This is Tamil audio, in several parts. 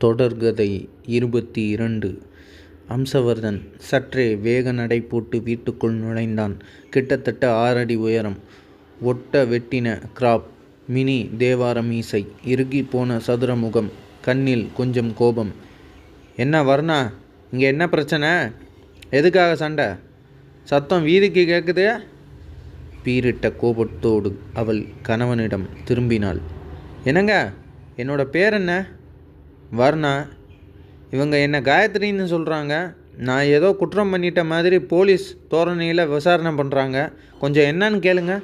தொடர்கதை இருபத்தி இரண்டு. அம்சவர்தன் சற்றே வேக நடை போட்டு வீட்டுக்குள் நுழைந்தான். கிட்டத்தட்ட ஆறடி உயரம். ஒட்ட வெட்டின கிராப் மினி தேவார மீசை இறுகி போன சதுர முகம் கண்ணில் கொஞ்சம் கோபம். என்ன வர்ணா இங்கே என்ன பிரச்சனை? எதுக்காக சண்டை? சத்தம் வீதிக்கு கேட்குது பீரிட்ட கோபத்தோடு அவள் கணவனிடம் திரும்பினாள். என்னங்க என்னோட பேர் என்ன? வர்ணா இவங்க என்ன காயத்ரின்னு சொல்கிறாங்க நான் ஏதோ குற்றம் பண்ணிட்ட மாதிரி போலீஸ் தோரணையில் விசாரணை பண்ணுறாங்க கொஞ்சம் என்னன்னு கேளுங்க.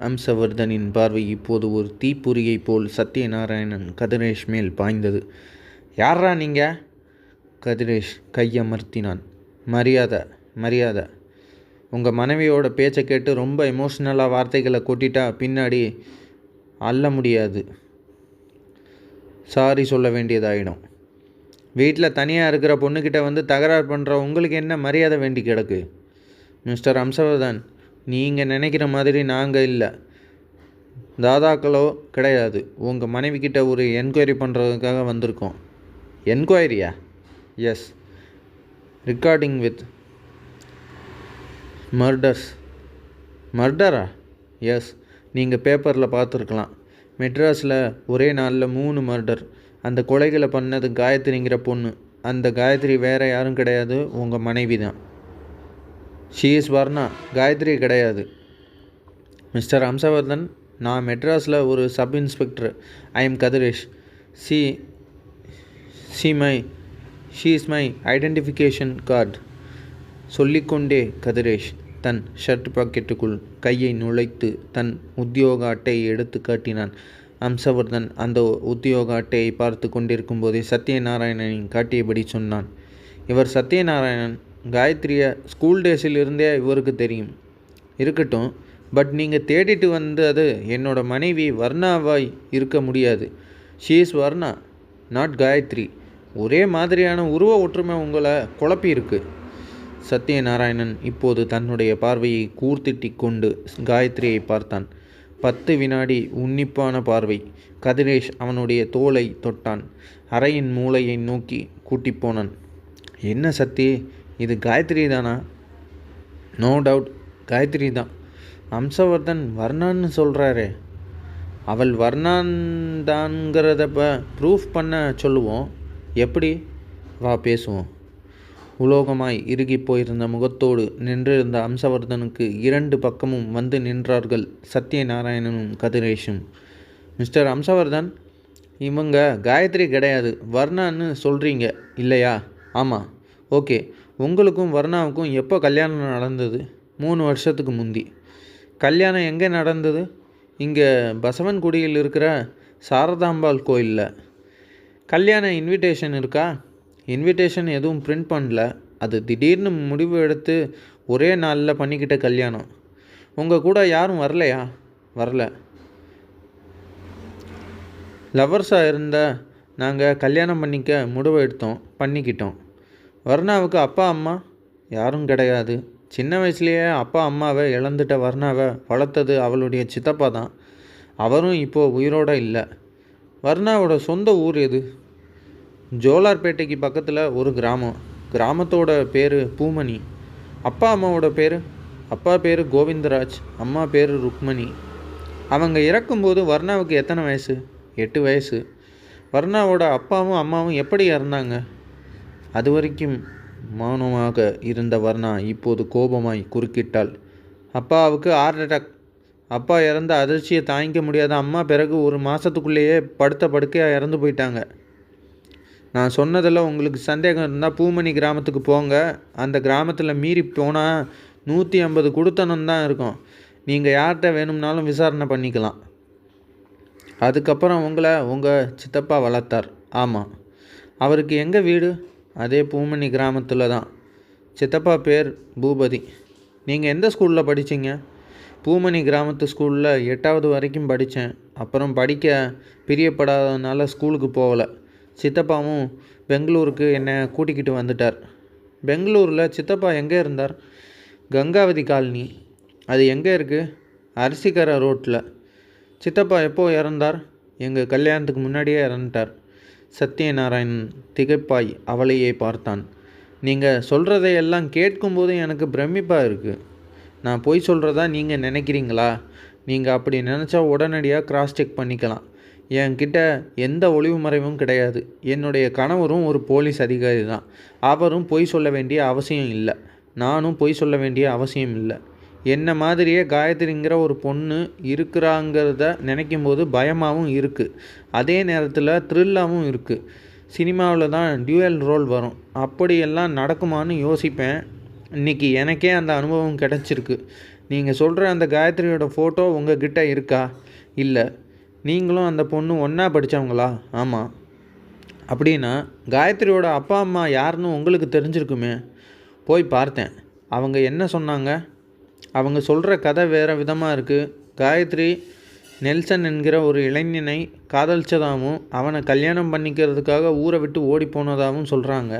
அம்சவர்தனின் பார்வை இப்போது ஒரு தீப்பொறியைப் போல் சத்யநாராயணன் கதிரேஷ் மேல் பாய்ந்தது. யாரா நீங்கள் கதிரேஷ் கையமர்த்தினான். மரியாதை மரியாதை. உங்கள் மனைவியோட பேச்சை கேட்டு ரொம்ப எமோஷ்னலாக வார்த்தைகளை கொட்டிட்டா பின்னாடி அள்ள முடியாது. சாரி சொல்ல வேண்டியதாகிடும் வீட்டில் தனியாக இருக்கிற பொண்ணுக்கிட்ட வந்து தகராறு பண்ணுற உங்களுக்கு என்ன மரியாதை வேண்டி கிடக்கு? மிஸ்டர் அம்சவர்தன் நீங்கள் நினைக்கிற மாதிரி நாங்கள் இல்லை. தாதாக்களோ கிடையாது. உங்கள் மனைவிக்கிட்ட ஒரு என்கொயரி பண்ணுறதுக்காக வந்திருக்கோம். என்கொயரியா? எஸ் ரிகார்டிங் வித் மர்டர்ஸ் மர்டரா எஸ் நீங்கள் பேப்பரில் பார்த்துருக்கலாம். மெட்ராஸில் ஒரே நாளில் மூணு மர்டர் அந்த கொலைகளை பண்ணது காயத்ரிங்கிற பொண்ணு. அந்த காயத்ரி வேறு யாரும் கிடையாது உங்கள் மனைவி தான் ஷீஸ் வர்ணா காயத்ரி கிடையாது. மிஸ்டர் ஹம்சவர்தன் நான் மெட்ராஸில் ஒரு sub inspector I am Kathiresh see see my she is my identification card சொல்லிக்கொண்டே கதிரேஷ் தன் ஷர்ட் பாக்கெட்டுக்குள் கையை நுழைத்து தன் உத்தியோக அட்டையை எடுத்து காட்டினான். அம்சவர்தன் அந்த உத்தியோக அட்டையை பார்த்து கொண்டிருக்கும் போதே சத்யநாராயணனின் காட்டியபடி சொன்னான். இவர் சத்யநாராயணன். காயத்ரியை ஸ்கூல் டேஸிலிருந்தே இவருக்கு தெரியும். இருக்கட்டும் பட் நீங்கள் தேடிட்டு வந்தது என்னோட மனைவி வர்ணாவாய் இருக்க முடியாது. She is Varna not Gayathri ஒரே மாதிரியான உருவ ஒற்றுமை உங்களை குழப்பியிருக்கு. சத்யநாராயணன் இப்போது தன்னுடைய பார்வையை கூர்த்திட்டிக் கொண்டு காயத்ரியை பார்த்தான். பத்து வினாடி உன்னிப்பான பார்வை. கதிரேஷ் அவனுடைய தோலை தொட்டான். அறையின் மூளையை நோக்கி கூட்டி போனான். என்ன சத்தி இது காயத்ரி தானா நோ டவுட் காயத்ரி தான் அம்சவர்தன் வர்ணான்னு சொல்கிறாரே அவள் வர்ணான் தான்ங்கிறத ப்ரூஃப் பண்ண சொல்லுவோம். எப்படி? வா பேசுவோம். உலோகமாய் இறுகி போயிருந்த முகத்தோடு நின்றிருந்த அம்சவர்தனுக்கு இரண்டு பக்கமும் வந்து நின்றார்கள் சத்யநாராயணனும் கதிரேஷும். மிஸ்டர் அம்சவர்தன் இவங்க காயத்ரி கிடையாது வர்ணான்னு சொல்கிறீங்க இல்லையா? ஆமாம் ஓகே. உங்களுக்கும் வர்ணாவுக்கும் எப்போ கல்யாணம் நடந்தது? மூணு வருஷத்துக்கு முந்தி. கல்யாணம் எங்கே நடந்தது? இங்கே பசவன்குடியில் இருக்கிற சாரதாம்பாள் கோயிலில். கல்யாண இன்விடேஷன் இருக்கா? இன்விடேஷன் எதுவும் பிரிண்ட் பண்ணல. அது திடீர்னு முடிவு எடுத்து ஒரே நாளில் பண்ணிக்கிட்ட கல்யாணம். உங்கள் கூட யாரும் வரலையா? வரல. லவர்ஸாக இருந்த நாங்கள் கல்யாணம் பண்ணிக்க முடிவு எடுத்தோம். பண்ணிக்கிட்டோம். வர்ணாவுக்கு அப்பா அம்மா யாரும் கிடையாது. சின்ன வயசுலேயே அப்பா அம்மாவை இழந்துட்ட வர்ணாவை வளர்த்தது அவளுடைய சித்தப்பா தான் அவரும் இப்போது உயிரோடு இல்லை. வர்ணாவோட சொந்த ஊர் எது? ஜோலார்பேட்டைக்கு பக்கத்தில் ஒரு கிராமம். கிராமத்தோட பேர் பூமணி. அப்பா அம்மாவோட பேர் அப்பா பேர் கோவிந்தராஜ் அம்மா பேர் ருக்மணி. அவங்க இறக்கும்போது வர்ணாவுக்கு எத்தனை வயசு? எட்டு வயசு. வர்ணாவோட அப்பாவும் அம்மாவும் எப்படி இறந்தாங்க? அது வரைக்கும் மௌனமாக இருந்த வர்ணா இப்போது கோபமாய் குறுக்கிட்டாள். அப்பாவுக்கு ஹார்ட் அட்டாக் அப்பா இறந்த அதிர்ச்சியை தாங்கிக்க முடியாத அம்மா பிறகு ஒரு மாதத்துக்குள்ளேயே படுத்த படுக்கையாக இறந்து போயிட்டாங்க. நான் சொன்னதில் உங்களுக்கு சந்தேகம் இருந்தால் பூமணி கிராமத்துக்கு போங்க. அந்த கிராமத்தில் மீறி போனால் நூற்றி ஐம்பது கொடுத்தனம் தான் இருக்கும். நீங்கள் யார்கிட்ட வேணும்னாலும் விசாரணை பண்ணிக்கலாம். அதுக்கப்புறம் உங்களை உங்கள் சித்தப்பா வளர்த்தார். ஆமாம் அவருக்கு எங்கே வீடு? அதே பூமணி கிராமத்தில் தான். சித்தப்பா பேர் பூபதி. நீங்கள் எந்த ஸ்கூலில் படித்தீங்க பூமணி கிராமத்து ஸ்கூலில் எட்டாவது வரைக்கும் படித்தேன் அப்புறம் படிக்க பிரியப்படாததுனால ஸ்கூலுக்கு போகலை. சித்தப்பாவும் பெங்களூருக்கு என்னை கூட்டிக்கிட்டு வந்துட்டார். பெங்களூரில் சித்தப்பா எங்கே இருந்தார்? கங்காவதி காலனி. அது எங்கே இருக்குது அரிசிக்கரை ரோட்டில் சித்தப்பா எப்போது இறந்தார்? எங்கள் கல்யாணத்துக்கு முன்னாடியே இறந்துட்டார். சத்யநாராயணன் திகைப்பாய் அவளையே பார்த்தான். நீங்கள் சொல்கிறதையெல்லாம் கேட்கும்போது எனக்கு பிரமிப்பாக இருக்குது நான் பொய் சொல்கிறதா நீங்கள் நினைக்கிறீங்களா? நீங்கள் அப்படி நினச்சா உடனடியாக கிராஸ் செக் பண்ணிக்கலாம். என்கிட்ட எந்த ஒளிவு மறைவும் கிடையாது. என்னுடைய கணவரும் ஒரு போலீஸ் அதிகாரி தான் அவரும் பொய் சொல்ல வேண்டிய அவசியம் இல்லை. நானும் பொய் சொல்ல வேண்டிய அவசியம் இல்லை. என்ன மாதிரியே காயத்ரிங்கிற ஒரு பொண்ணு இருக்கிறாங்கிறத நினைக்கும் போது பயமாகவும் இருக்குது அதே நேரத்தில் த்ரில்லாகவும் இருக்குது சினிமாவில் தான் டியூவல் ரோல் வரும். அப்படியெல்லாம் நடக்குமான்னு யோசிப்பேன். இன்றைக்கி எனக்கே அந்த அனுபவம் கிடச்சிருக்கு. நீங்கள் சொல்கிற அந்த காயத்ரியோட ஃபோட்டோ உங்கள் கிட்டே இருக்கா? இல்லை. நீங்களும் அந்த பொண்ணு ஒன்றா படித்தவங்களா ஆமாம் அப்படின்னா காயத்ரியோட அப்பா அம்மா யாருன்னு உங்களுக்கு தெரிஞ்சிருக்குமே. போய் பார்த்தேன். அவங்க என்ன சொன்னாங்க? அவங்க சொல்கிற கதை வேறு விதமாக இருக்குது காயத்ரி நெல்சன் என்கிற ஒரு இளைஞனை காதலிச்சதாகவும் அவனை கல்யாணம் பண்ணிக்கிறதுக்காக ஊரை விட்டு ஓடி போனதாகவும் சொல்கிறாங்க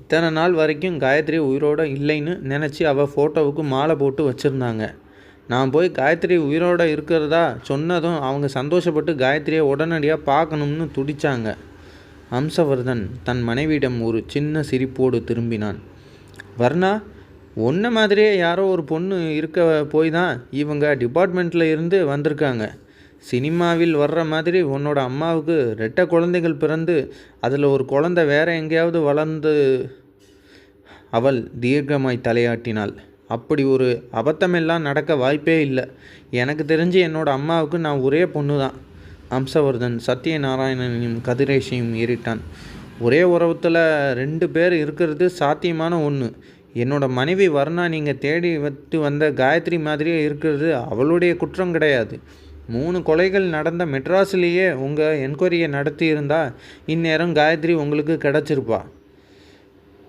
இத்தனை நாள் வரைக்கும் காயத்ரி உயிரோடு இல்லைன்னு நினச்சி அவள் ஃபோட்டோவுக்கு மாலை போட்டு வச்சுருந்தாங்க. நான் போய் காயத்ரி உயிரோடு இருக்கிறதா சொன்னதும் அவங்க சந்தோஷப்பட்டு காயத்ரியை உடனடியாக பார்க்கணும்னு துடித்தாங்க ஹம்சவர்தன் தன் மனைவியிடம் ஒரு சின்ன சிரிப்போடு திரும்பினான். வர்ணா ஒன்றை மாதிரியே யாரோ ஒரு பொண்ணு இருக்க போய் தான் இவங்க டிபார்ட்மெண்ட்டில் இருந்து வந்திருக்காங்க. சினிமாவில் வர்ற மாதிரி உன்னோட அம்மாவுக்கு ரெட்டை குழந்தைகள் பிறந்து அதில் ஒரு குழந்தை வேற எங்கேயாவது வளர்ந்து அவள் தீர்க்கமாய் தலையாட்டினாள். அப்படி ஒரு அபத்தமெல்லாம் நடக்க வாய்ப்பே இல்லை. எனக்கு தெரிஞ்சு என்னோடய அம்மாவுக்கு நான் ஒரே பொண்ணு தான் அம்சவர்தன் சத்யநாராயணனையும் கதிரேஷையும் ஏறிட்டான். ஒரே உறவத்தில் ரெண்டு பேர் இருக்கிறது சாத்தியமான ஒன்று என்னோடய மனைவி வர்ணா நீங்கள் தேடி வைத்து வந்த காயத்ரி மாதிரியே இருக்கிறது அவளுடைய குற்றம் கிடையாது. மூணு கொலைகள் நடந்த மெட்ராஸ்லேயே உங்கள் என்கொயரியை நடத்தி இருந்தால் இந்நேரம் காயத்ரி உங்களுக்கு கிடச்சிருப்பா.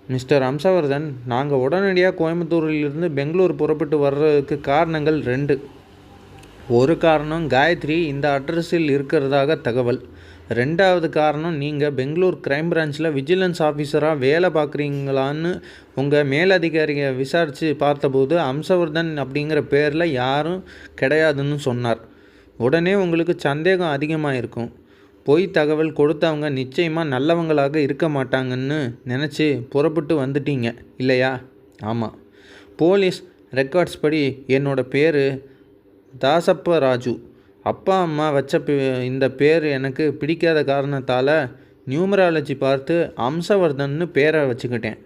மிஸ்டர் அம்சவர்தன் நாங்கள் உடனடியாக கோயம்புத்தூரிலிருந்து பெங்களூர் புறப்பட்டு வர்றதுக்கு காரணங்கள் ரெண்டு. ஒரு காரணம் காயத்ரி இந்த அட்ரஸில் இருக்கிறதாக தகவல். ரெண்டாவது காரணம் நீங்கள் பெங்களூர் க்ரைம் பிரான்ச்சில் விஜிலன்ஸ் ஆஃபீஸராக வேலை பார்க்குறீங்களான்னு உங்கள் மேலதிகாரியை விசாரித்து பார்த்தபோது அம்சவர்தன் அப்படிங்கிற பேரில் யாரும் கிடையாதுன்னு சொன்னார். உடனே உங்களுக்கு சந்தேகம் அதிகமாக இருக்கும் பொய் தகவல் கொடுத்தவங்க நிச்சயமாக நல்லவங்களாக இருக்க மாட்டாங்கன்னு நினச்சி புறப்பட்டு வந்துட்டீங்க இல்லையா? ஆமாம் போலீஸ் ரெக்கார்ட்ஸ் படி என்னோடய பேர் தாசப்ப ராஜு அப்பா அம்மா வச்ச இந்த பேர் எனக்கு பிடிக்காத காரணத்தால் நியூமராலஜி பார்த்து அம்சவர்தன்னு பேரை வச்சுக்கிட்டேன்.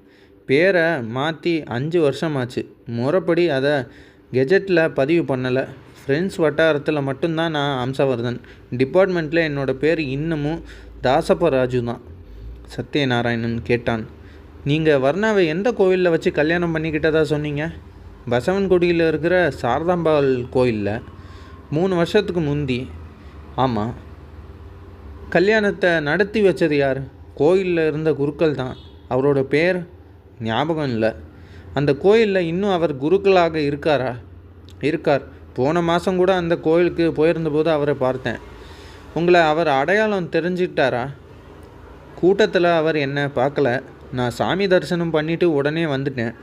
பேரை மாற்றி அஞ்சு வருஷமாச்சு. முறைப்படி அதை கெஜெட்டில் பதிவு பண்ணலை. ஃப்ரெண்ட்ஸ் வட்டாரத்தில் மட்டும்தான் நான் அம்சவர்தன் டிபார்ட்மெண்ட்டில் என்னோடய பேர் இன்னமும் தாசப்ப ராஜு தான் சத்யநாராயணன் கேட்டான். நீங்கள் வர்ணாவை எந்த கோவிலில் வச்சு கல்யாணம் பண்ணிக்கிட்டதா சொன்னீங்க? பசவன்குடியில் இருக்கிற சாரதாம்பாள் கோயிலில். மூணு வருஷத்துக்கு முந்தி. ஆமாம் கல்யாணத்தை நடத்தி வச்சது யார்? கோயிலில் இருந்த குருக்கள் தான் அவரோட பேர் ஞாபகம் இல்லை. அந்த கோயிலில் இன்னும் அவர் குருக்களாக இருக்காரா? இருக்கார். போன மாதம் கூட அந்த கோயிலுக்கு போயிருந்தபோது அவரை பார்த்தேன். உங்களை அவர் அடையாளம் தெரிஞ்சுக்கிட்டாரா கூட்டத்தில் அவர் என்ன பார்க்கல. நான் சாமி தரிசனம் பண்ணிவிட்டு உடனே வந்துட்டேன்.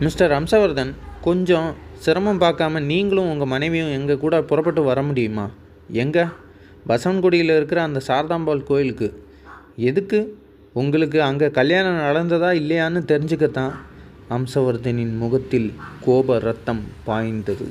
மிஸ்டர் ஹம்சவர்தன் கொஞ்சம் சிரமம் பார்க்காம நீங்களும் உங்கள் மனைவியும் எங்கள் கூட புறப்பட்டு வர முடியுமா? எங்கே? பசவன்குடியில் இருக்கிற அந்த சாரதாம்பாள் கோயிலுக்கு. எதுக்கு? உங்களுக்கு அங்கே கல்யாணம் நடந்ததா இல்லையான்னு தெரிஞ்சுக்கத்தான். ஹம்சவர்தனின் முகத்தில் கோப ரத்தம் பாய்ந்தது.